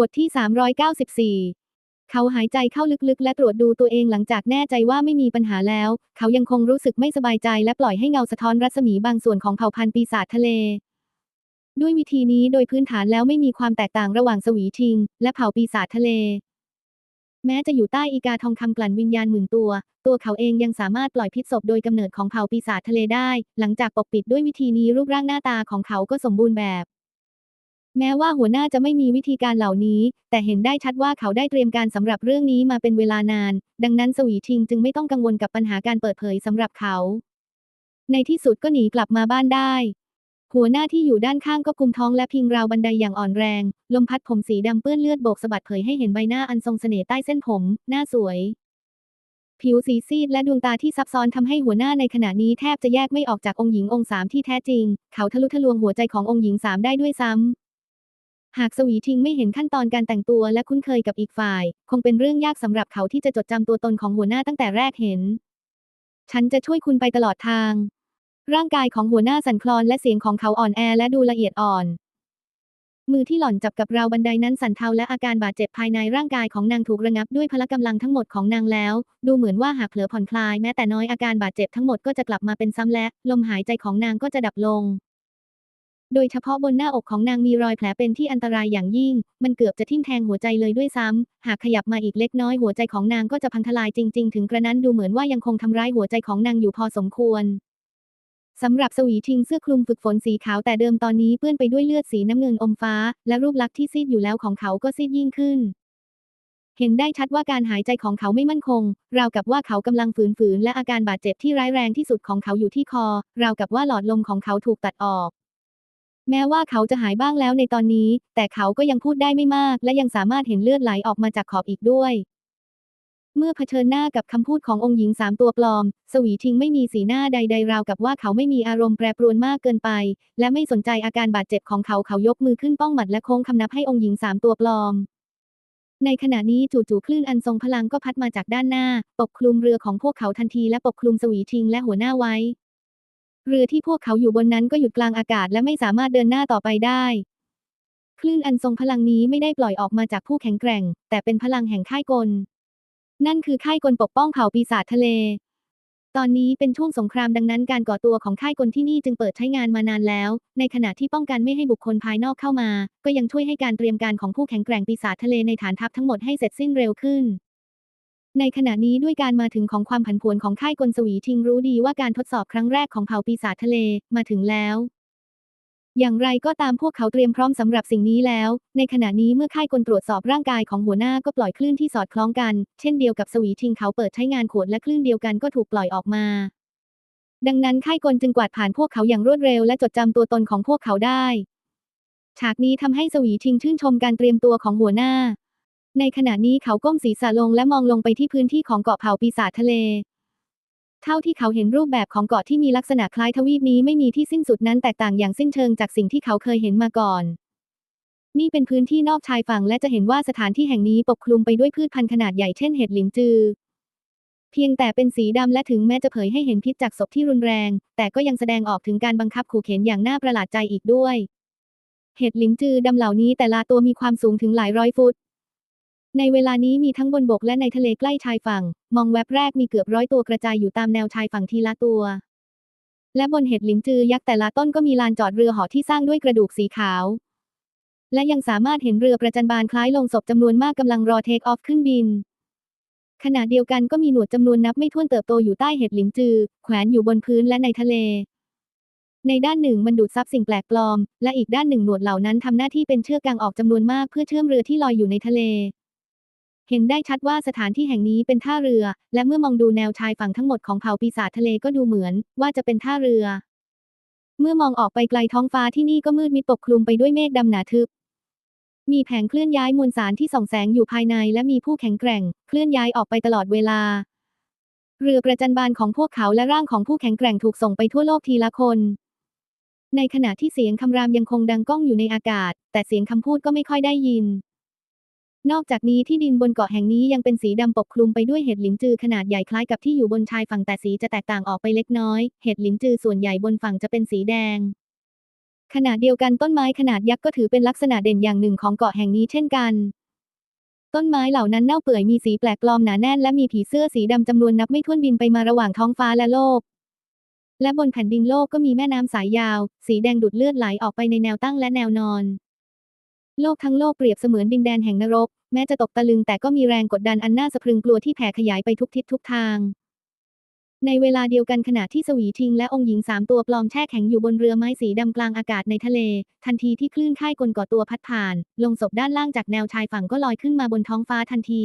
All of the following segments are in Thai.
บทที่ 394 เขาหายใจเข้าลึกๆ และตรวจดูตัวเองหลังจากแน่ใจว่าไม่มีปัญหาแล้ว เขายังคงรู้สึกไม่สบายใจและปล่อยให้เงาสะท้อนรัศมีบางส่วนของเผ่าพันธุ์ปีศาจทะเล ด้วยวิธีนี้โดยพื้นฐานแล้วไม่มีความแตกต่างระหว่างสวีทิง และเผ่าปีศาจทะเล แม้จะอยู่ใต้อีกาทองคำกลั่นวิญญาณหมื่นตัว ตัวเขาเองยังสามารถปล่อยพิษศพโดยกำเนิดของเผ่าปีศาจทะเลได้ หลังจากปกปิดด้วยวิธีนี้รูปร่างหน้าตาของเขาก็สมบูรณ์แบบ แม้ว่าหัวหน้าจะไม่มีวิธีการเหล่านี้ แต่เห็นได้ชัดว่าเขาได้เตรียมการสำหรับเรื่องนี้มาเป็นเวลานาน ดังนั้นสวีทิงจึงไม่ต้องกังวลกับปัญหาการเปิดเผยสำหรับเขา ในที่สุดก็หนีกลับมาบ้านได้ หัวหน้าที่อยู่ด้านข้างก็กุมท้องและพิงราวบันไดอย่างอ่อนแรง ลมพัดผมสีดำเปื้อนเลือดโบกสะบัดเผยให้เห็นใบหน้าอันทรงเสน่ห์ใต้เส้นผม หน้าสวย ผิวสีซีดและดวงตาที่ซับซ้อนทำให้หัวหน้าในขณะนี้แทบจะแยกไม่ออกจากองค์หญิงองค์สามที่แท้จริง เขาทะลุทะลวงหัวใจขององค์หญิงสามได้ด้วยซ้ำ หากสวีทิงไม่เห็นขั้นตอนการแต่งตัวและคุ้นเคยกับอีกฝ่าย คงเป็นเรื่องยากสำหรับเขาที่จะจดจำตัวตนของหัวหน้าตั้งแต่แรกเห็น ฉันจะช่วยคุณไปตลอดทาง ร่างกายของหัวหน้าสั่นคลอนและเสียงของเขาอ่อนแอและดูละเอียดอ่อน มือที่หล่อนจับกับราวบันไดนั้นสั่นเทาและอาการบาดเจ็บภายในร่างกายของนางถูกระงับด้วยพละกำลังทั้งหมดของนางแล้ว ดูเหมือนว่าหากเผลอผ่อนคลายแม้แต่น้อยอาการบาดเจ็บทั้งหมดก็จะกลับมาเป็นซ้ำและ ลมหายใจของนางก็จะดับลง โดยเฉพาะบนหน้าอกของนางมีรอยแผลเป็นที่อันตรายอย่างยิ่ง มันเกือบจะทิ่มแทงหัวใจเลยด้วยซ้ำ หากขยับมาอีกเล็กน้อยหัวใจของนางก็จะพังทลายจริง ๆ ถึงกระนั้นดูเหมือนว่ายังคงทำร้ายหัวใจของนางอยู่พอสมควรสำหรับสวีทิงเสื้อคลุมฝึกฝนสีขาวแต่เดิมตอนนี้เปื้อนไปด้วยเลือดสีน้ำเงินอมฟ้า และรูปลักษณ์ที่ซีดอยู่แล้วของเขาก็ซีดยิ่งขึ้น เห็นได้ชัดว่าการหายใจของเขาไม่มั่นคง ราวกับว่าเขากำลังฝืนๆและอาการบาดเจ็บที่ร้ายแรงที่สุดของเขาอยู่ที่คอ ราวกับว่าหลอดลมของเขาถูกตัดออก แม้ว่าเขาจะหายบ้างแล้วในตอนนี้ แต่เขาก็ยังพูดได้ไม่มาก และยังสามารถเห็นเลือดไหลออกมาจากขอบอีกด้วย เมื่อเผชิญหน้ากับคำพูดขององค์หญิงสามตัวปลอม สวีทิงไม่มีสีหน้าใดๆราวกับว่าเขาไม่มีอารมณ์แปรปรวนมากเกินไป และไม่สนใจอาการบาดเจ็บของเขาเขายกมือขึ้นป้องหมัดและโค้งคำนับให้องค์หญิงสามตัวปลอมในขณะนี้จู่ๆคลื่นอันทรงพลังก็พัดมาจากด้านหน้า ปกคลุมเรือของพวกเขาทันทีและปกคลุมสวีทิงและหัวหน้าไว้ เรือที่พวกเขาอยู่บนนั้นก็หยุดกลางอากาศและไม่สามารถเดินหน้าต่อไปได้ คลื่นอันทรงพลังนี้ไม่ได้ปล่อยออกมาจากผู้แข็งแกร่ง แต่เป็นพลังแห่งค่ายกล นั่นคือค่ายกลปกป้องเผ่าปีศาจทะเล ตอนนี้เป็นช่วงสงครามดังนั้นการก่อตัวของค่ายกลที่นี่จึงเปิดใช้งานมานานแล้ว ในขณะที่ป้องกันไม่ให้บุคคลภายนอกเข้ามา ก็ยังช่วยให้การเตรียมการของผู้แข็งแกร่งปีศาจทะเลในฐานทัพทั้งหมดให้เสร็จสิ้นเร็วขึ้น ในขณะนี้ด้วยการมาถึงของความผันผวนของค่ายกลสวีทิงรู้ดีว่าการทดสอบครั้งแรกของเผ่าปีศาจทะเลมาถึงแล้วอย่างไรก็ตามพวกเขาเตรียมพร้อมสำหรับสิ่งนี้แล้ว ในขณะนี้เมื่อค่ายกลตรวจสอบร่างกายของหัวหน้าก็ปล่อยคลื่นที่สอดคล้องกัน เช่นเดียวกับสวีทิงเขาเปิดใช้งานขวดและคลื่นเดียวกันก็ถูกปล่อยออกมา ดังนั้นค่ายกลจึงกวาดผ่านพวกเขาอย่างรวดเร็วและจดจำตัวตนของพวกเขาได้ ฉากนี้ทำให้สวีทิงชื่นชมการเตรียมตัวของหัวหน้า ในขณะนี้เขาก้มศีรษะลงและมองลงไปที่พื้นที่ของเกาะเผาปีศาจทะเล เท่าที่เขาเห็นรูปแบบของเกาะที่มีลักษณะคล้ายทวีปนี้ไม่มีที่สิ้นสุดนั้นแตกต่างอย่างสิ้นเชิงจากสิ่งที่เขาเคยเห็นมาก่อน นี่เป็นพื้นที่นอกชายฝั่งและจะเห็นว่าสถานที่แห่งนี้ปกคลุมไปด้วยพืชพันธุ์ขนาดใหญ่เช่นเห็ดหลินจือ เพียงแต่เป็นสีดำและถึงแม้จะเผยให้เห็นพิษจากศพที่รุนแรง แต่ก็ยังแสดงออกถึงการบังคับขู่เข็นอย่างน่าประหลาดใจอีกด้วยเห็ดหลินจือดำเหล่านี้แต่ละตัวมีความสูงถึงหลายร้อยฟุต ในเวลานี้มีทั้งบนบกและในทะเลใกล้ชายฝั่ง มองแวบแรกมีเกือบร้อยตัวกระจายอยู่ตามแนวชายฝั่งทีละตัว และบนเห็ดหลินจือยักษ์แต่ละต้นก็มีลานจอดเรือหอที่สร้างด้วยกระดูกสีขาว และยังสามารถเห็นเรือประจันบานคล้ายลงศพจำนวนมากกำลังรอเทคออฟขึ้นบิน ขณะเดียวกันก็มีหนวดจำนวนนับไม่ถ้วนเติบโตอยู่ใต้เห็ดหลินจือ แขวนอยู่บนพื้นและในทะเล ในด้านหนึ่งมันดูดซับสิ่งแปลกปลอม และอีกด้านหนึ่งหนวดเหล่านั้นทำหน้าที่เป็นเชือกกางออกจำนวนมากเพื่อเชื่อมเรือที่ลอยอยู่ในทะเล เห็นได้ชัดว่าสถานที่แห่งนี้เป็นท่าเรือ และเมื่อมองดูแนวชายฝั่งทั้งหมดของเผ่าปีศาจทะเลก็ดูเหมือน ว่าจะเป็นท่าเรือ เมื่อมองออกไปไกลท้องฟ้าที่นี่ก็มืดมิดปกคลุมไปด้วยเมฆดำหนาทึบ มีแผงเคลื่อนย้ายมวลสารที่ส่องแสงอยู่ภายในและมีผู้แข็งแกร่ง เคลื่อนย้ายออกไปตลอดเวลา เรือประจันบานของพวกเขาและร่างของผู้แข็งแกร่งถูกส่งไปทั่วโลกทีละคน ในขณะที่เสียงคำรามยังคงดังก้องอยู่ในอากาศ แต่เสียงคำพูดก็ไม่ค่อยได้ยิน นอกจากนี้ที่ดินบนเกาะแห่งนี้ยังเป็นสีดำปกคลุมไปด้วยเห็ดหลินจือขนาดใหญ่คล้ายกับที่อยู่บนชายฝั่งแต่สีจะแตกต่างออกไปเล็กน้อย เห็ดหลินจือส่วนใหญ่บนฝั่งจะเป็นสีแดง ขณะเดียวกันต้นไม้ขนาดยักษ์ก็ถือเป็นลักษณะเด่นอย่างหนึ่งของเกาะแห่งนี้เช่นกัน ต้นไม้เหล่านั้นเน่าเปื่อยมีสีแปลกปลอมหนาแน่นและมีผีเสื้อสีดำจำนวนนับไม่ถ้วนบินไปมาระหว่างท้องฟ้าและโลก และบนแผ่นดินโลกก็มีแม่น้ำสายยาว สีแดงดุดเลือดไหลออกไปในแนวตั้งและแนวนอนโลกทั้งโลกเปรียบเสมือนดินแดนแห่งนรก แม้จะตกตะลึงแต่ก็มีแรงกดดันอันน่าสะพรึงกลัวที่แผ่ขยายไปทุกทิศทุกทาง ในเวลาเดียวกันขณะที่สวีทิงและองค์หญิงสามตัวปลอมแช่แข็งอยู่บนเรือไม้สีดำกลางอากาศในทะเล ทันทีที่คลื่นค่ายกลก่อตัวพัดผ่าน ลงศพด้านล่างจากแนวชายฝั่งก็ลอยขึ้นมาบนท้องฟ้าทันที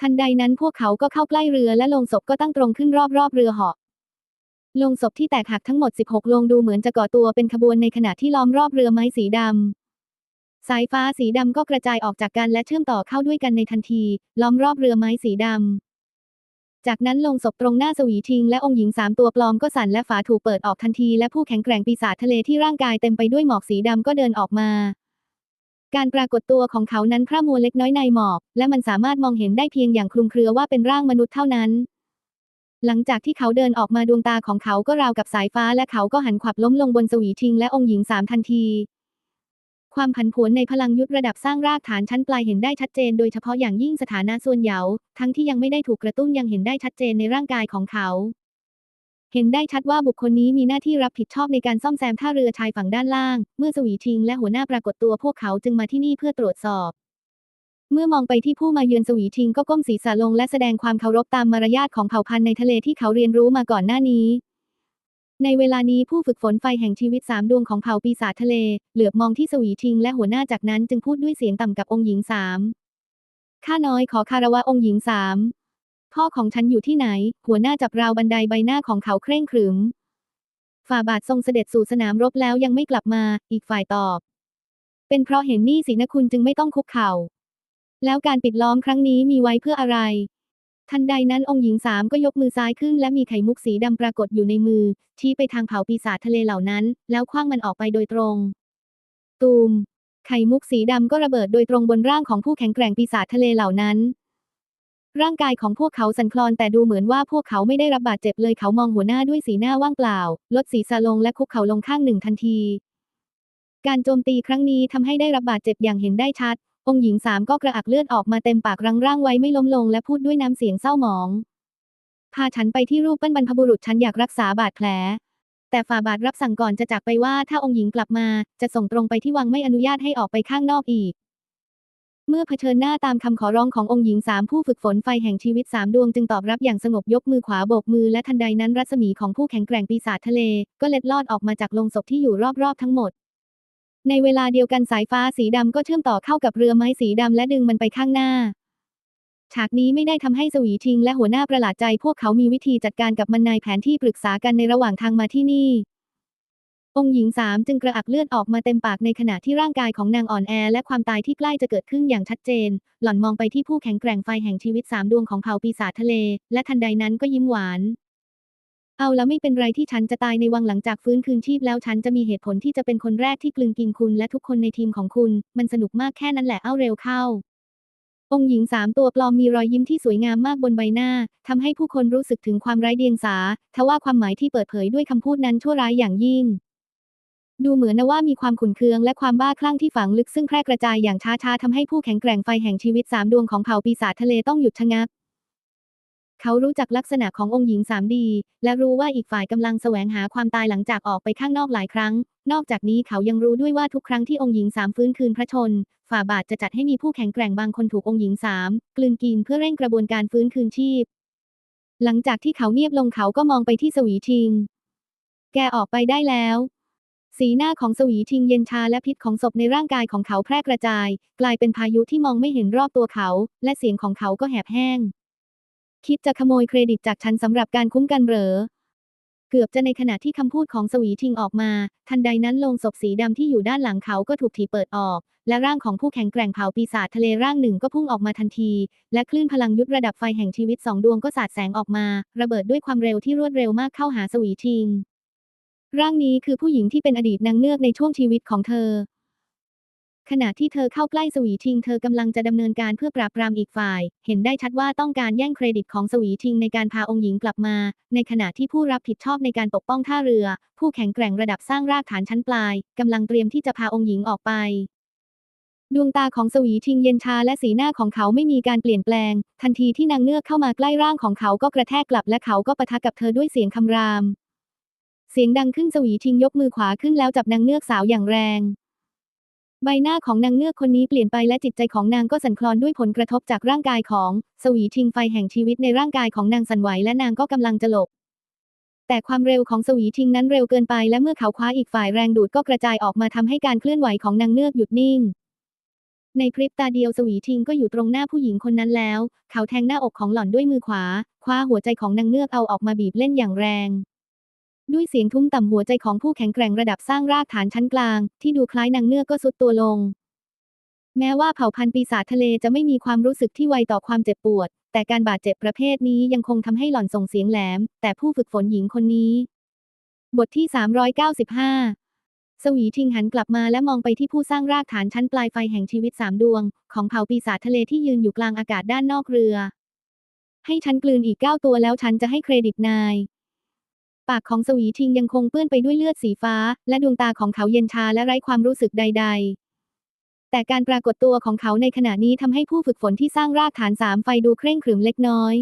ทันใดนั้นพวกเขาก็เข้าใกล้เรือและลงศพก็ตั้งตรงขึ้นรอบๆเรือเหาะลงศพที่แตกหักทั้งหมด 16 ลงดูเหมือนจะก่อตัวเป็นขบวนในขณะที่ล้อมรอบเรือไม้สีดำ สายฟ้าสีดำก็กระจายออกจากกันและเชื่อมต่อเข้าด้วยกันในทันที ล้อมรอบเรือไม้สีดำ จากนั้นลงศพตรงหน้าสวีทิง และองค์หญิงสามตัวปลอมก็สั่นและฝาถูกเปิดออกทันที และผู้แข็งแกร่งปีศาจทะเลที่ร่างกายเต็มไปด้วยหมอกสีดำก็เดินออกมา การปรากฏตัวของเขานั้นคร่ำมัวเล็กน้อยในหมอก และมันสามารถมองเห็นได้เพียงอย่างคลุมเครือว่าเป็นร่างมนุษย์เท่านั้นหลังจากที่เขาเดินออกมาดวงตาของเขาก็ราวกับสายฟ้าและเขาก็หันขวับล้มลงบนสวีทิงและองค์หญิงสามทันที ความผันผวนในพลังยุทธระดับสร้างรากฐานชั้นปลายเห็นได้ชัดเจนโดยเฉพาะอย่างยิ่งสถานะส่วนเหยา ทั้งที่ยังไม่ได้ถูกกระตุ้นยังเห็นได้ชัดเจนในร่างกายของเขา เห็นได้ชัดว่าบุคคลนี้มีหน้าที่รับผิดชอบในการซ่อมแซมท่าเรือชายฝั่งด้านล่าง เมื่อสวีทิงและหัวหน้าปรากฏตัวพวกเขาจึงมาที่นี่เพื่อตรวจสอบเมื่อมองไปที่ผู้มาเยือนสวีทิงก็ก้มศีรษะลงและแสดงความเคารพตามมารยาทของเผ่าพันธุ์ในทะเลที่เขาเรียนรู้มาก่อนหน้านี้ ในเวลานี้ผู้ฝึกฝนไฟแห่งชีวิตสามดวงของเผ่าปีศาจทะเล เหลือบมองที่สวีทิงและหัวหน้าจากนั้นจึงพูดด้วยเสียงต่ำกับองค์หญิงสามข้าน้อยขอคารวะองค์หญิงสามพ่อของฉันอยู่ที่ไหน หัวหน้าจับราวบันไดใบหน้าของเขาเคร่งขรึม ฝ่าบาททรงเสด็จสู่สนามรบแล้วยังไม่กลับมา อีกฝ่ายตอบ เป็นเพราะเห็นหนี้สินะคุณจึงไม่ต้องคุกเข่า แล้วการปิดล้อมครั้งนี้มีไว้เพื่ออะไร ทันใดนั้นองค์หญิงสามก็ยกมือซ้ายขึ้นและมีไข่มุกสีดำปรากฏอยู่ในมือ ชี้ไปทางเผาปีศาจทะเลเหล่านั้น แล้วคว้างมันออกไปโดยตรง ตูม ไข่มุกสีดำก็ระเบิดโดยตรงบนร่างของผู้แข็งแกร่งปีศาจทะเลเหล่านั้น ร่างกายของพวกเขาสั่นคลอนแต่ดูเหมือนว่าพวกเขาไม่ได้รับบาดเจ็บเลยเขามองหัวหน้าด้วยสีหน้าว่างเปล่า ลดศีรษะลงและคุกเข่าลงข้างหนึ่งทันที การโจมตีครั้งนี้ทำให้ได้รับบาดเจ็บอย่างเห็นได้ชัด องค์หญิงสามก็กระอักเลือดออกมาเต็มปากรังร่างไว้ไม่ล้มลงและพูดด้วยน้ำเสียงเศร้าหมอง พาฉันไปที่รูปปั้นบรรพบุรุษฉันอยากรักษาบาดแผล แต่ฝ่าบาทรับสั่งก่อนจะจากไปว่าถ้าองค์หญิงกลับมา จะส่งตรงไปที่วังไม่อนุญาตให้ออกไปข้างนอกอีก เมื่อเผชิญหน้าตามคำขอร้องขององค์หญิงสามผู้ฝึกฝนไฟแห่งชีวิตสามดวงจึงตอบรับอย่างสงบยกมือขวาโบกมือและทันใดนั้นรัศมีของผู้แข็งแกร่งปีศาจทะเล ก็เล็ดลอดออกมาจากลงศพที่อยู่รอบๆทั้งหมด ในเวลาเดียวกันสายฟ้าสีดำก็เชื่อมต่อเข้ากับเรือไม้สีดำและดึงมันไปข้างหน้า ฉากนี้ไม่ได้ทำให้สวีทิงและหัวหน้าประหลาดใจพวกเขามีวิธีจัดการกับมันในแผนที่ปรึกษากันในระหว่างทางมาที่นี่ องค์หญิงสามจึงกระอักเลือดออกมาเต็มปากในขณะที่ร่างกายของนางอ่อนแอ และความตายที่ใกล้จะเกิดขึ้นอย่างชัดเจน หล่อนมองไปที่ผู้แข็งแกร่งไฟแห่งชีวิตสามดวงของเผ่าปีศาจทะเล และทันใดนั้นก็ยิ้มหวาน เอาแล้วไม่เป็นไรที่ฉันจะตายในวังหลังจากฟื้นคืนชีพแล้วฉันจะมีเหตุผลที่จะเป็นคนแรกที่กลืนกินคุณและทุกคนในทีมของคุณ มันสนุกมากแค่นั้นแหละเอาเร็วเข้า องค์หญิงสามตัวปลอมมีรอยยิ้มที่สวยงามมากบนใบหน้าทำให้ผู้คนรู้สึกถึงความไร้เดียงสาทว่าความหมายที่เปิดเผยด้วยคำพูดนั้นชั่วร้ายอย่างยิ่ง ดูเหมือนนะว่ามีความขุ่นเคืองและความบ้าคลั่งที่ฝังลึกซึ่งแพร่กระจายอย่างช้าๆทำให้ผู้แข็งแกร่งไฟแห่งชีวิตสามดวงของเผ่าปีศาจทะเลต้องหยุดชะงัก เขารู้จักลักษณะขององค์หญิงสามดี และรู้ว่าอีกฝ่ายกำลังแสวงหาความตายหลังจากออกไปข้างนอกหลายครั้ง นอกจากนี้เขายังรู้ด้วยว่าทุกครั้งที่องค์หญิงสามฟื้นคืนพระชน ฝ่าบาทจะจัดให้มีผู้แข็งแกร่งบางคนถูกองค์หญิงสามกลืนกินเพื่อเร่งกระบวนการฟื้นคืนชีพ หลังจากที่เขาเงียบลงเขาก็มองไปที่สวีทิง แกออกไปได้แล้วสีหน้าของสวีทิงเย็นชาและพิษของศพในร่างกายของเขาแพร่กระจาย กลายเป็นพายุที่มองไม่เห็นรอบตัวเขา และเสียงของเขาก็แหบแห้ง คิดจะขโมยเครดิตจากฉันสำหรับการคุ้มกันเหรอ เกือบจะในขณะที่คำพูดของสวีทิงออกมา ทันใดนั้นโลงศพสีดำที่อยู่ด้านหลังเขาก็ถูกถีบเปิดออก และร่างของผู้แข็งแกร่งเผาปีศาจทะเลร่างหนึ่งก็พุ่งออกมาทันที และคลื่นพลังยุทธระดับไฟแห่งชีวิตสองดวงก็สาดแสงออกมา ระเบิดด้วยความเร็วที่รวดเร็วมากเข้าหาสวีทิงร่างนี้คือผู้หญิงที่เป็นอดีตนางเงือกในช่วงชีวิตของเธอ ขณะที่เธอเข้าใกล้สวีทิง เธอกำลังจะดำเนินการเพื่อปราบปรามอีกฝ่าย เห็นได้ชัดว่าต้องการแย่งเครดิตของสวีทิงในการพาองค์หญิงกลับมา ในขณะที่ผู้รับผิดชอบในการปกป้องท่าเรือ ผู้แข็งแกร่งระดับสร้างรากฐานชั้นปลายกำลังเตรียมที่จะพาองค์หญิงออกไป ดวงตาของสวีทิงเย็นชาและสีหน้าของเขาไม่มีการเปลี่ยนแปลง ทันทีที่นางเงือกเข้ามาใกล้ร่างของเขาก็กระแทกกลับและเขาก็ปะทะกับเธอด้วยเสียงคำราม เสียงดังขึ้นสวีทิงยกมือขวาขึ้นแล้วจับนางเงือกสาวอย่างแรง ใบหน้าของนางเงือกคนนี้เปลี่ยนไปและจิตใจของนางก็สั่นคลอนด้วยผลกระทบจากร่างกายของ สวีทิงไฟแห่งชีวิตในร่างกายของนางสั่นไหวและนางก็กำลังจะหลบ แต่ความเร็วของสวีทิงนั้นเร็วเกินไปและเมื่อเขาคว้าอีกฝ่ายแรงดูดก็กระจายออกมาทำให้การเคลื่อนไหวของนางเงือกหยุดนิ่ง ในพริบตาเดียวสวีทิงก็อยู่ตรงหน้าผู้หญิงคนนั้นแล้ว เขาแทงหน้าอกของหล่อนด้วยมือขวา คว้าหัวใจของนางเงือกเอาออกมาบีบเล่นอย่างแรง ด้วยเสียงทุ้มต่ำหัวใจของผู้แข็งแกร่งระดับสร้างรากฐานชั้นกลาง ที่ดูคล้ายนางเงือกก็สุดตัวลง แม้ว่าเผ่าพันธุ์ปีศาจทะเลจะไม่มีความรู้สึกที่ไวต่อความเจ็บปวด แต่การบาดเจ็บประเภทนี้ยังคงทำให้หล่อนส่งเสียงแหลม แต่ผู้ฝึกฝนหญิงคนนี้ บทที่ 395 สวีทิงหันกลับมาและมองไปที่ผู้สร้างรากฐานชั้นปลายไฟแห่งชีวิตสามดวง ของเผ่าปีศาจทะเลที่ยืนอยู่กลางอากาศด้านนอกเรือ ให้ฉันกลืนอีกเก้าตัวแล้วฉันจะให้เครดิตนาย ปากของสวีทิงยังคงเปื้อนไปด้วยเลือดสีฟ้า และดวงตาของเขาเย็นชาและไร้ความรู้สึกใด ๆ แต่การปรากฏตัวของเขาในขณะนี้ทำให้ผู้ฝึกฝนที่สร้างรากฐานสามไฟดูเคร่งขรึมเล็กน้อย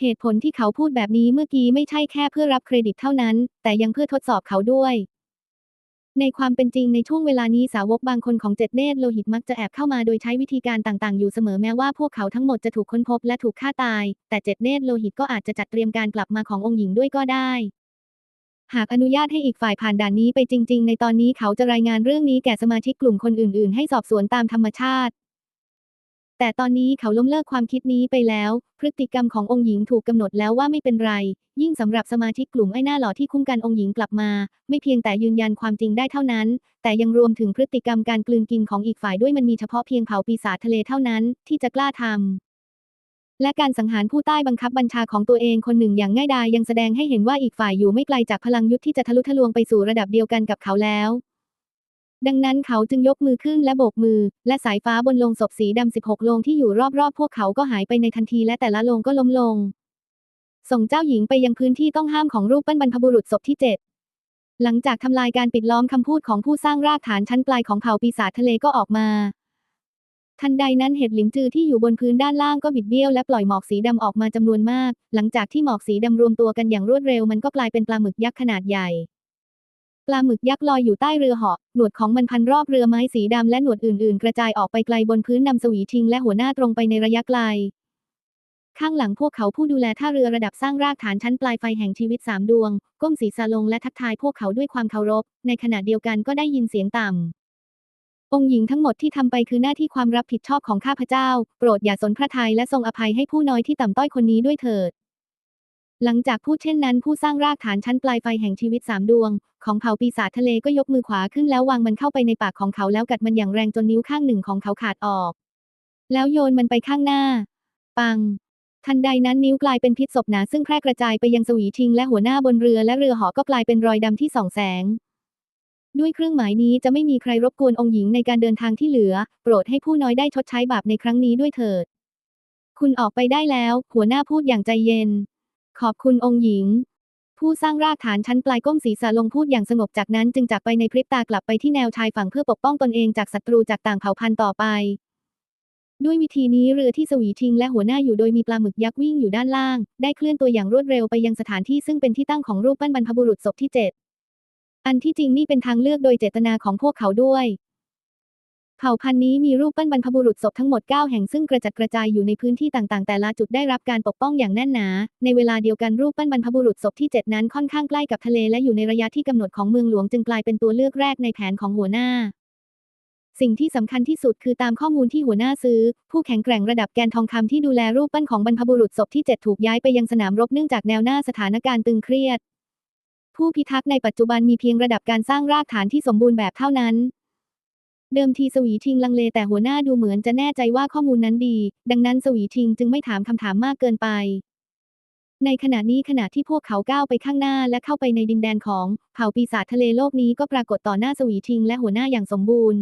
เหตุผลที่เขาพูดแบบนี้เมื่อกี้ไม่ใช่แค่เพื่อรับเครดิตเท่านั้น แต่ยังเพื่อทดสอบเขาด้วย ในความเป็นจริงในช่วงเวลานี้สาวกบางคนของเจ็ดเนตรโลหิตมักจะแอบเข้ามาโดยใช้วิธีการต่างๆ อยู่เสมอแม้ว่าพวกเขาทั้งหมดจะถูกค้นพบและถูกฆ่าตาย แต่เจ็ดเนตรโลหิตก็อาจจะจัดเตรียมการกลับมาขององค์หญิงด้วยก็ได้ หากอนุญาตให้อีกฝ่ายผ่านด่านนี้ไปจริง ๆ ในตอนนี้เขาจะรายงานเรื่องนี้แก่สมาชิกกลุ่มคนอื่น ๆ ให้สอบสวนตามธรรมชาติ แต่ตอนนี้เขาล้มเลิกความคิดนี้ไปแล้ว พฤติกรรมขององค์หญิงถูกกำหนดแล้วว่าไม่เป็นไร ยิ่งสำหรับสมาชิกกลุ่มไอ้หน้าหล่อที่คุ้มกันองค์หญิงกลับมา ไม่เพียงแต่ยืนยันความจริงได้เท่านั้น แต่ยังรวมถึงพฤติกรรมการกลืนกินของอีกฝ่ายด้วยมันมีเฉพาะเพียงเผ่าปีศาจทะเลเท่านั้น ที่จะกล้าทำและการสังหารผู้ใต้บังคับบัญชาของตัวเองคนหนึ่งอย่างง่ายดายยังแสดงให้เห็นว่าอีกฝ่ายอยู่ไม่ไกลจากพลังยุทธที่จะทะลุทะลวงไปสู่ระดับเดียวกันกับเขาแล้ว ดังนั้นเขาจึงยกมือขึ้นและโบกมือ และสายฟ้าบนโลงศพสีดำ16โลงที่อยู่รอบๆ พวกเขาก็หายไปในทันทีและแต่ละโลงก็ล้มลง ส่งเจ้าหญิงไปยังพื้นที่ต้องห้ามของรูปปั้นบรรพบุรุษศพที่7หลังจากทำลายการปิดล้อมคำพูดของผู้สร้างรากฐานชั้นปลายของเผ่าปีศาจทะเลก็ออกมา ทันใดนั้นเห็ดหลิงจือที่อยู่บนพื้นด้านล่างก็บิดเบี้ยวและปล่อยหมอกสีดำออกมาจำนวนมาก หลังจากที่หมอกสีดำรวมตัวกันอย่างรวดเร็วมันก็กลายเป็นปลาหมึกยักษ์ขนาดใหญ่ ลาหมึกยักษ์ลอยอยู่ใต้เรือเหาะ หนวดของมันพันรอบเรือไม้สีดำและหนวดอื่นๆ กระจายออกไปไกลบนพื้นนำสวีทิงและหัวหน้าตรงไปในระยะไกล ข้างหลังพวกเขาผู้ดูแลท่าเรือระดับสร้างรากฐานชั้นปลายไฟแห่งชีวิตสามดวง ก้มศีรษะลงและทักทายพวกเขาด้วยความเคารพ ในขณะเดียวกันก็ได้ยินเสียงต่ำ องค์หญิงทั้งหมดที่ทำไปคือหน้าที่ความรับผิดชอบของข้าพเจ้า โปรดอย่าสนพระทัยและทรงอภัยให้ผู้น้อยที่ต่ำต้อยคนนี้ด้วยเถิด หลังจากพูดเช่นนั้น ผู้สร้างรากฐานชั้นปลายไฟแห่งชีวิตสามดวง ของเผ่าปีศาจทะเลก็ยกมือขวาขึ้นแล้ววางมันเข้าไปในปากของเขาแล้วกัดมันอย่างแรงจนนิ้วข้างหนึ่งของเขาขาดออก แล้วโยนมันไปข้างหน้า ปัง ทันใดนั้นนิ้วกลายเป็นพิษศพหนาซึ่งแพร่กระจายไปยังสวีทิง และหัวหน้าบนเรือและเรือหอก็กลายเป็นรอยดำที่ส่องแสงด้วยเครื่องหมายนี้จะไม่มีใครรบกวนองค์หญิงในการเดินทางที่เหลือ โปรดให้ผู้น้อยได้ชดใช้บาปในครั้งนี้ด้วยเถิด คุณออกไปได้แล้ว หัวหน้าพูดอย่างใจเย็น ขอบคุณองค์หญิง ผู้สร้างรากฐานชั้นปลายก้มศีรษะลงพูดอย่างสงบจากนั้นจึงจากไปในพริบตากลับไปที่แนวชายฝั่งเพื่อปกป้องตนเองจากศัตรูจากต่างเผ่าพันธุ์ต่อไป ด้วยวิธีนี้เรือที่สวีทิงและหัวหน้าอยู่โดยมีปลาหมึกยักษ์วิ่งอยู่ด้านล่าง ได้เคลื่อนตัวอย่างรวดเร็วไปยังสถานที่ซึ่งเป็นที่ตั้งของรูปปั้นบรรพบุรุษศพที่7อันที่จริงนี่เป็นทางเลือกโดยเจตนาของพวกเขาด้วย เผ่าพันธุ์นี้มีรูปปั้นบรรพบุรุษศพทั้งหมด 9 แห่งซึ่งกระจัดกระจายอยู่ในพื้นที่ต่างๆ แต่ละจุดได้รับการปกป้องอย่างแน่นหนา ในเวลาเดียวกันรูปปั้นบรรพบุรุษศพที่ 7 นั้นค่อนข้างใกล้กับทะเลและอยู่ในระยะที่กำหนดของเมืองหลวงจึงกลายเป็นตัวเลือกแรกในแผนของหัวหน้าสิ่งที่สำคัญที่สุดคือตามข้อมูลที่หัวหน้าซื้อ ผู้แข็งแกร่งระดับแกนทองคำที่ดูแลรูปปั้นของบรรพบุรุษศพที่ 7 ถูกย้ายไปยังสนามรบเนื่องจากแนวหน้าสถานการณ์ตึงเครียด ผู้พิทักษ์ในปัจจุบันมีเพียงระดับการสร้างรากฐานที่สมบูรณ์แบบเท่านั้น เดิมทีสวีทิงลังเลแต่หัวหน้าดูเหมือนจะแน่ใจว่าข้อมูลนั้นดี ดังนั้นสวีทิงจึงไม่ถามคำถามมากเกินไป ในขณะนี้ขณะที่พวกเขาก้าวไปข้างหน้าและเข้าไปในดินแดนของเผ่าปีศาจทะเลโลกนี้ก็ปรากฏต่อหน้าสวีทิงและหัวหน้าอย่างสมบูรณ์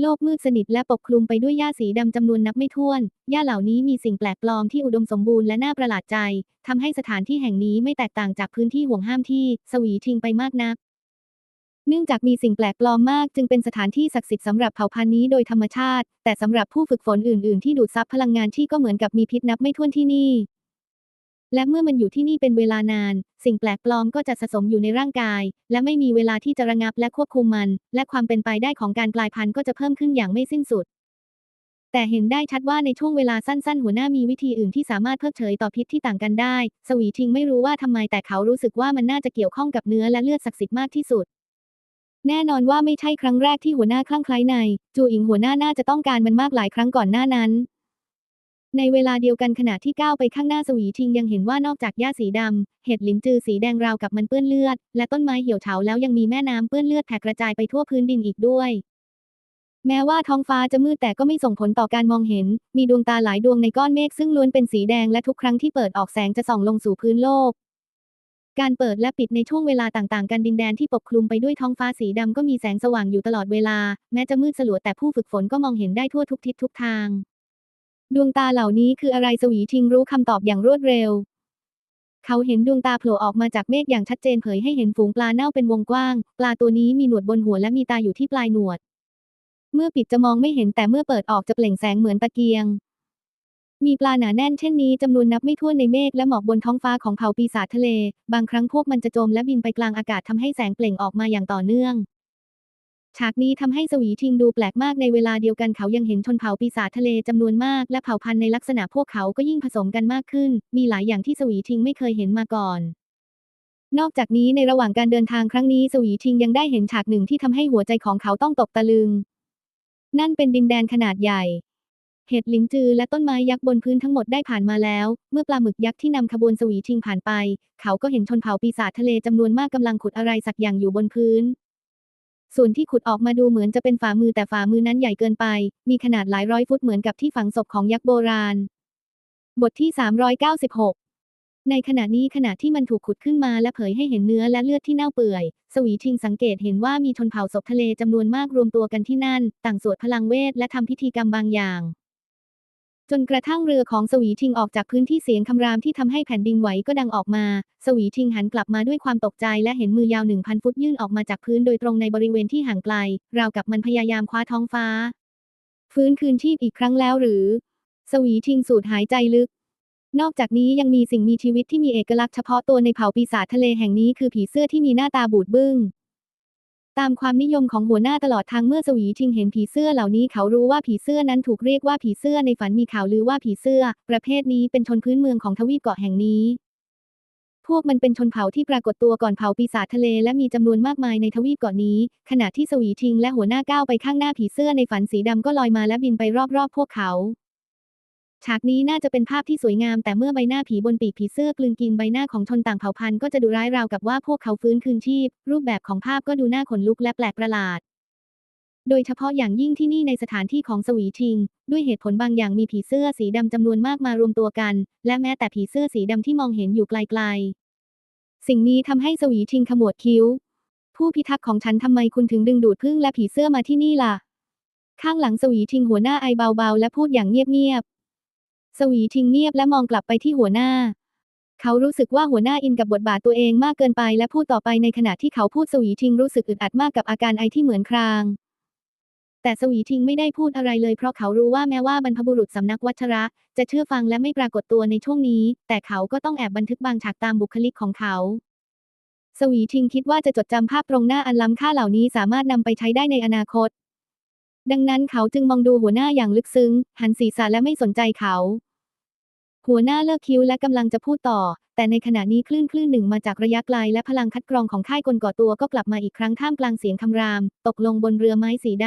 โลกมืดสนิทและปกคลุมไปด้วยหญ้าสีดำจำนวนนับไม่ถ้วน หญ้าเหล่านี้มีสิ่งแปลกปลอมที่อุดมสมบูรณ์และน่าประหลาดใจ ทำให้สถานที่แห่งนี้ไม่แตกต่างจากพื้นที่ห่วงห้ามที่ สวีทิงไปมากนัก เนื่องจากมีสิ่งแปลกปลอมมาก จึงเป็นสถานที่ศักดิ์สิทธิ์สำหรับเผ่าพันธุ์นี้โดยธรรมชาติ แต่สำหรับผู้ฝึกฝนอื่น ๆ ที่ดูดซับพลังงานที่ก็เหมือนกับมีพิษนับไม่ถ้วนที่นี่ และเมื่อมันอยู่ที่นี่เป็นเวลานาน สิ่งแปลกปลอมก็จะสะสมอยู่ในร่างกาย และไม่มีเวลาที่จะระงับและควบคุมมัน และความเป็นไปได้ของการกลายพันธุ์ก็จะเพิ่มขึ้นอย่างไม่สิ้นสุด แต่เห็นได้ชัดว่าในช่วงเวลาสั้น ๆ หัวหน้ามีวิธีอื่นที่สามารถเพิกเฉยต่อพิษที่ต่างกันได้ สวีทิงไม่รู้ว่าทำไมแต่เขารู้สึกว่ามันน่าจะเกี่ยวข้องกับเนื้อและเลือดศักดิ์สิทธิ์มากที่สุด แน่นอนว่าไม่ใช่ครั้งแรกที่หัวหน้าคลั่งไคล้ใน จูอิงหัวหน้าน่าจะต้องการมันมากหลายครั้งก่อนหน้านั้น ในเวลาเดียวกันขณะที่ก้าวไปข้างหน้าสวีทิงยังเห็นว่านอกจากหญ้าสีดำ เห็ดหลินจือสีแดงราวกับมันเปื้อนเลือด และต้นไม้เหี่ยวเฉาแล้วยังมีแม่น้ำเปื้อนเลือดแผ่กระจายไปทั่วพื้นดินอีกด้วย แม้ว่าท้องฟ้าจะมืดแต่ก็ไม่ส่งผลต่อการมองเห็น มีดวงตาหลายดวงในก้อนเมฆซึ่งล้วนเป็นสีแดงและทุกครั้งที่เปิดออกแสงจะส่องลงสู่พื้นโลก การเปิดและปิดในช่วงเวลาต่างๆ กันดินแดนที่ปกคลุมไปด้วยท้องฟ้าสีดำก็มีแสงสว่างอยู่ตลอดเวลา แม้จะมืดสลัวแต่ผู้ฝึกฝนก็มองเห็นได้ทั่วทุกทิศทุกทาง ดวงตาเหล่านี้คืออะไรสวีทิงรู้คำตอบอย่างรวดเร็ว เขาเห็นดวงตาโผล่ออกมาจากเมฆอย่างชัดเจนเผยให้เห็นฝูงปลาเน่าเป็นวงกว้าง ปลาตัวนี้มีหนวดบนหัวและมีตาอยู่ที่ปลายหนวด เมื่อปิดจะมองไม่เห็นแต่เมื่อเปิดออกจะเปล่งแสงเหมือนตะเกียง มีปลาหนาแน่นเช่นนี้จำนวนนับไม่ถ้วนในเมฆและหมอกบนท้องฟ้าของเผ่าปีศาจทะเล บางครั้งพวกมันจะจมและบินไปกลางอากาศทำให้แสงเปล่งออกมาอย่างต่อเนื่อง ฉากนี้ทำให้สวีทิงดูแปลกมากในเวลาเดียวกันเขายังเห็นชนเผ่าปีศาจทะเลจำนวนมาก และเผ่าพันธุ์ในลักษณะพวกเขาก็ยิ่งผสมกันมากขึ้น มีหลายอย่างที่สวีทิงไม่เคยเห็นมาก่อนนอกจากนี้ในระหว่างการเดินทางครั้งนี้สวีทิงยังได้เห็นฉากหนึ่งที่ทำให้หัวใจของเขาต้องตกตะลึง นั่นเป็นดินแดนขนาดใหญ่ เห็ดหลินจือและต้นไม้ยักษ์บนพื้นทั้งหมดได้ผ่านมาแล้ว เมื่อปลาหมึกยักษ์ที่นำขบวนสวีทิงผ่านไป เขาก็เห็นชนเผ่าปีศาจทะเลจำนวนมากกำลังขุดอะไรสักอย่างอยู่บนพื้น ส่วนที่ขุดออกมาดูเหมือนจะเป็นฝ่ามือแต่ฝ่ามือนั้นใหญ่เกินไป มีขนาดหลายร้อยฟุตเหมือนกับที่ฝังศพของยักษ์โบราณ บทที่ 396ในขณะนี้ขณะที่มันถูกขุดขึ้นมาและเผยให้เห็นเนื้อและเลือดที่เน่าเปื่อย สวีทิงสังเกตเห็นว่ามีชนเผ่าศพทะเลจำนวนมากรวมตัวกันที่นั่น ต่างสวดพลังเวทและทำพิธีกรรมบางอย่าง จนกระทั่งเรือของสวีทิงออกจากพื้นที่เสียงคำรามที่ทำให้แผ่นดินไหวก็ดังออกมา สวีทิงหันกลับมาด้วยความตกใจและเห็นมือยาวหนึ่งพันฟุตยื่นออกมาจากพื้นโดยตรงในบริเวณที่ห่างไกล ราวกับมันพยายามคว้าท้องฟ้า ฟื้นคืนชีพอีกครั้งแล้วหรือ สวีทิงสูดหายใจลึก นอกจากนี้ยังมีสิ่งมีชีวิตที่มีเอกลักษณ์เฉพาะตัวในเผ่าปีศาจทะเลแห่งนี้คือผีเสื้อที่มีหน้าตาบูดบึ้ง ตามความนิยมของหัวหน้าตลอดทางเมื่อสวีทิงเห็นผีเสื้อเหล่านี้เขารู้ว่าผีเสื้อนั้นถูกเรียกว่าผีเสื้อในฝันมีข่าวลือว่าผีเสื้อ ประเภทนี้เป็นชนพื้นเมืองของทวีปเกาะแห่งนี้ พวกมันเป็นชนเผ่าที่ปรากฏตัวก่อนเผ่าปีศาจทะเลและมีจำนวนมากมายในทวีปเกาะนี้ ขณะที่สวีทิงและหัวหน้าก้าวไปข้างหน้าผีเสื้อในฝันสีดำก็ลอยมาและบินไปรอบๆพวกเขา ฉากนี้น่าจะเป็นภาพที่สวยงามแต่เมื่อใบหน้าผีบนปีกผีเสื้อกลืนกินใบหน้าของชนต่างเผ่าพันธุ์ก็จะดูร้ายราวกับว่าพวกเขาฟื้นคืนชีพ รูปแบบของภาพก็ดูน่าขนลุกและแปลกประหลาด โดยเฉพาะอย่างยิ่งที่นี่ในสถานที่ของสวีทิง ด้วยเหตุผลบางอย่างมีผีเสื้อสีดำจำนวนมากมารวมตัวกัน และแม้แต่ผีเสื้อสีดำที่มองเห็นอยู่ไกลๆ สิ่งนี้ทำให้สวีทิงขมวดคิ้ว ผู้พิทักษ์ของฉันทำไมคุณถึงดึงดูดพึ่งและผีเสื้อมาที่นี่ล่ะ ข้างหลังสวีทิงหัวหน้าไอเบาๆและพูดอย่างเงียบๆ สวีทิงเงียบและมองกลับไปที่หัวหน้า เขารู้สึกว่าหัวหน้าอินกับบทบาทตัวเองมากเกินไปและพูดต่อไปในขณะที่เขาพูดสวีทิงรู้สึกอึดอัดมากกับอาการไอที่เหมือนคราง แต่สวีทิงไม่ได้พูดอะไรเลยเพราะเขารู้ว่าแม้ว่าบรรพบุรุษสำนักวัชระ จะเชื่อฟังและไม่ปรากฏตัวในช่วงนี้ แต่เขาก็ต้องแอบบันทึกบางฉากตามบุคลิกของเขาสวีทิงคิดว่าจะจดจำภาพตรงหน้าอันล้ำค่าเหล่านี้สามารถนำไปใช้ได้ในอนาคต ดังนั้นเขาจึงมองดูหัวหน้าอย่างลึกซึ้ง หันศีรษะและไม่สนใจเขา หัวหน้าเลิกคิ้วและกำลังจะพูดต่อ แต่ในขณะนี้คลื่นคลื่นหนึ่งมาจากระยะไกลและพลังคัดกรองของค่ายกลก่อตัวก็กลับมาอีกครั้งท่ามกลางเสียงคำราม ตกลงบนเรือไม้สีด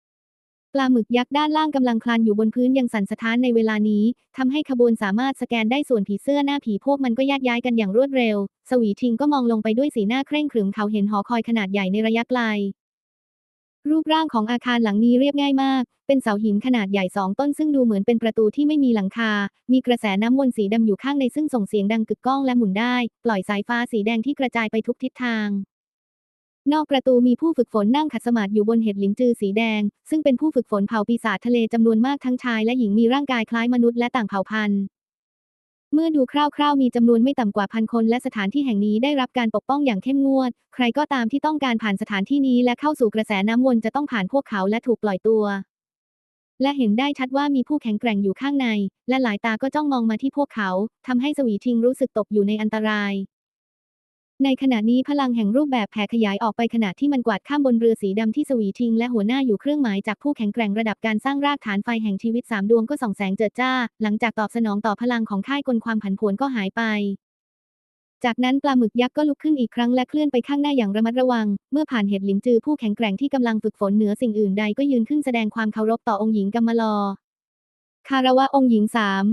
ำ ปลาหมึกยักษ์ด้านล่างกำลังคลานอยู่บนพื้นยังสั่นสะท้านในเวลานี้ทำให้ขบวนสามารถสแกนได้ส่วนผีเสื้อหน้าผีพวกมันก็แยกย้ายกันอย่างรวดเร็ว สวีทิงก็มองลงไปด้วยสีหน้าเคร่งขรึมเขาเห็นหอคอยขนาดใหญ่ในระยะไกล รูปร่างของอาคารหลังนี้เรียบง่ายมาก เป็นเสาหินขนาดใหญ่สองต้นซึ่งดูเหมือนเป็นประตูที่ไม่มีหลังคา มีกระแสน้ำวนสีดำอยู่ข้างในซึ่งส่งเสียงดังกึกก้องและหมุนได้ ปล่อยสายฟ้าสีแดงที่กระจายไปทุกทิศทาง นอกประตูมีผู้ฝึกฝนนั่งขัดสมาธิอยู่บนเห็ดหลินจือสีแดง ซึ่งเป็นผู้ฝึกฝนเผ่าปีศาจทะเลจำนวนมากทั้งชายและหญิงมีร่างกายคล้ายมนุษย์และต่างเผ่าพันธุ์ เมื่อดูคร่าวๆ มีจำนวนไม่ต่ำกว่าพันคน และสถานที่แห่งนี้ได้รับการปกป้องอย่างเข้มงวด ใครก็ตามที่ต้องการผ่านสถานที่นี้และเข้าสู่กระแสน้ำวนจะต้องผ่านพวกเขาและถูกปล่อยตัว และเห็นได้ชัดว่ามีผู้แข็งแกร่งอยู่ข้างใน และหลายตาก็จ้องมองมาที่พวกเขาทำให้สวีทิงรู้สึกตกอยู่ในอันตราย ในขณะนี้พลังแห่งรูปแบบแผ่ขยายออกไปขณะที่มันกวาดข้ามบนเรือสีดำที่สวีทิง และหัวหน้าอยู่เครื่องหมายจากผู้แข็งแกร่งระดับการสร้างรากฐานไฟแห่งชีวิตสามดวงก็ส่องแสงเจิดจ้า หลังจากตอบสนองต่อพลังของค่ายกลความผันผวนก็หายไป จากนั้นปลาหมึกยักษ์ก็ลุกขึ้นอีกครั้งและเคลื่อนไปข้างหน้าอย่างระมัดระวัง เมื่อผ่านเห็ดหลินจือผู้แข็งแกร่งที่กำลังฝึกฝนเหนือสิ่งอื่นใดก็ยืนขึ้นแสดงความเคารพต่อองค์หญิงกัมมาลอ คารวะองค์หญิงสาม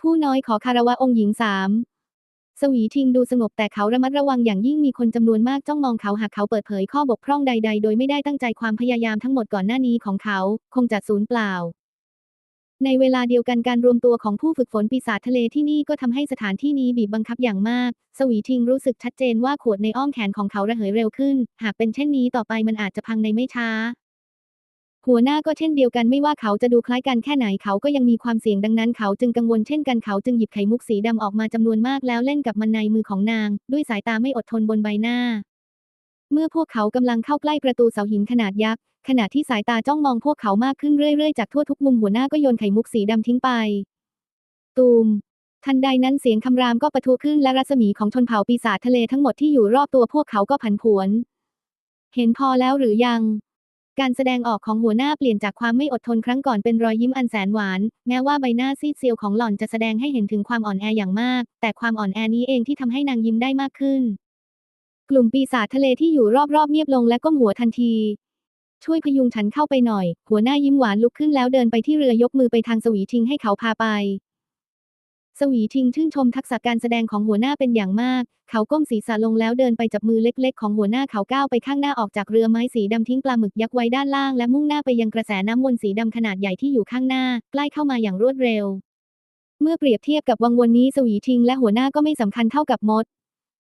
ผู้น้อยขอคารวะองค์หญิงสาม สวีทิงดูสงบแต่เขาระมัดระวังอย่างยิ่งมีคนจำนวนมากจ้องมองเขาหากเขาเปิดเผยข้อบกพร่องใด ๆ โดยไม่ได้ตั้งใจความพยายามทั้งหมดก่อนหน้านี้ของเขา คงจะสูญเปล่า ในเวลาเดียวกันการรวมตัวของผู้ฝึกฝนปีศาจทะเลที่นี่ก็ทำให้สถานที่นี้บีบบังคับอย่างมาก สวีทิงรู้สึกชัดเจนว่าขวดในอ้อมแขนของเขาระเหยเร็วขึ้น หากเป็นเช่นนี้ต่อไปมันอาจจะพังในไม่ช้า หัวหน้าก็เช่นเดียวกันไม่ว่าเขาจะดูคล้ายกันแค่ไหนเขาก็ยังมีความเสี่ยงดังนั้นเขาจึงกังวลเช่นกันเขาจึงหยิบไข่มุกสีดำออกมาจำนวนมากแล้วเล่นกับมันในมือของนาง ด้วยสายตาไม่อดทนบนใบหน้า เมื่อพวกเขากำลังเข้าใกล้ประตูเสาหินขนาดยักษ์ขณะที่สายตาจ้องมองพวกเขามากขึ้นเรื่อยๆจากทั่วทุกมุมหัวหน้าก็โยนไข่มุกสีดำทิ้งไป ตูมทันใดนั้นเสียงคำรามก็ปะทุขึ้นและรัศมีของชนเผ่าปีศาจทะเลทั้งหมดที่อยู่รอบตัวพวกเขาก็ผันผวน เห็นพอแล้วหรือยัง การแสดงออกของหัวหน้าเปลี่ยนจากความไม่อดทนครั้งก่อนเป็นรอยยิ้มอันแสนหวาน แม้ว่าใบหน้าซีดเซียวของหล่อนจะแสดงให้เห็นถึงความอ่อนแออย่างมาก แต่ความอ่อนแอนี้เองที่ทำให้นางยิ้มได้มากขึ้น กลุ่มปีศาจทะเลที่อยู่รอบๆเงียบลงและก้มหัวทันที ช่วยพยุงฉันเข้าไปหน่อย หัวหน้ายิ้มหวานลุกขึ้นแล้วเดินไปที่เรือยกมือไปทางสวีทิงให้เขาพาไป สวีทิงชื่นชมทักษะการแสดงของหัวหน้าเป็นอย่างมาก เขาก้มศีรษะลงแล้วเดินไปจับมือเล็กๆ ของหัวหน้าเขาก้าวไปข้างหน้าออกจากเรือไม้สีดำทิ้งปลาหมึกยักษ์ไว้ด้านล่างและมุ่งหน้าไปยังกระแสน้ำวนสีดำขนาดใหญ่ที่อยู่ข้างหน้า ใกล้เข้ามาอย่างรวดเร็ว เมื่อเปรียบเทียบกับวังวนนี้สวีทิงและหัวหน้าก็ไม่สำคัญเท่ากับมด